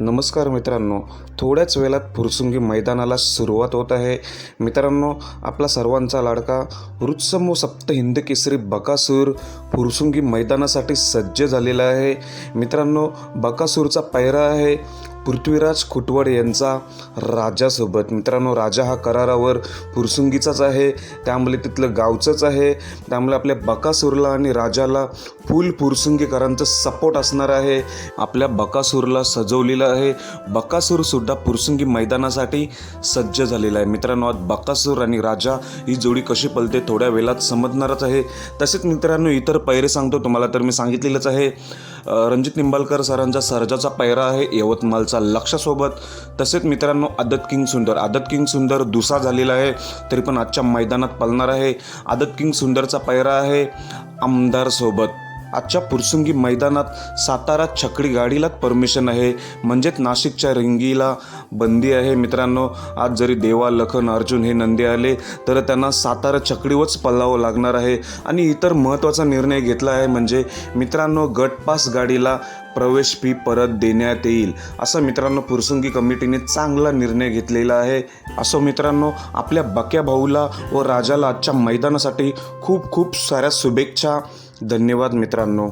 नमस्कार मित्रांनो थोड्याच वेळात फुरसुंगी मैदानाला सुरुवात होत आहे. मित्रांनो आपला सर्वांचा लाडका वृत्समो सप्त हिंद केसरी बकासूर फुरसुंगी मैदानासाठी सज्ज झालेला आहे. मित्रांनो बकासूरचा पैरा आहे. पृथ्वीराज खुटवड यांचा राजासोबत. मित्रांनो राजा हा करारावर फुरसुंगीचाच आहे. त्यामुळे तिथलं गावचंच आहे. त्यामुळे आपल्या बकासूरला आणि राजाला फुल पुरसुंगीकरांचं सपोर्ट असणार आहे. आपल्या बकासूरला सजवलेलं आहे. बकासूरसुद्धा फुरसुंगी मैदानासाठी सज्ज झालेला आहे. मित्रांनो आज बकासूर आणि राजा ही जोडी कशी पलते थोड्या वेळात समजणारच आहे. तसेच मित्रांनो इतर पैरे सांगतो तुम्हाला तर मी सांगितलेलंच आहे. रणजित निंबाळकर सरांचा सर्जाचा पैरा आहे यवतमाळचा लक्षासोबत. तसेच मित्रांनो आदत किंग सुंदर. आदत किंग सुंदर दुसा झालेला आहे तरी पण आजच्या मैदानात पळणार आहे. आदत किंग सुंदरचा पैरा आहे आमदारसोबत. आजच्या पुरसुंगी मैदानात सातारा छकडी गाडीलाच परमिशन आहे. म्हणजेच नाशिकच्या रिंगीला बंदी आहे. मित्रांनो आज जरी देवा लखन अर्जुन हे नंदी आले तर त्यांना सातारा छकडीवरच पल्लावं लागणार आहे. आणि इतर महत्त्वाचा निर्णय घेतला आहे म्हणजे मित्रांनो गटपास गाडीला प्रवेश फी परत देण्यात येईल. असं मित्रांनो पुरसुंगी कमिटीने चांगला निर्णय घेतलेला आहे. असं मित्रांनो आपल्या बक्या भाऊला व राजाला आजच्या मैदानासाठी खूप खूप साऱ्या शुभेच्छा. धन्यवाद मित्रांनो.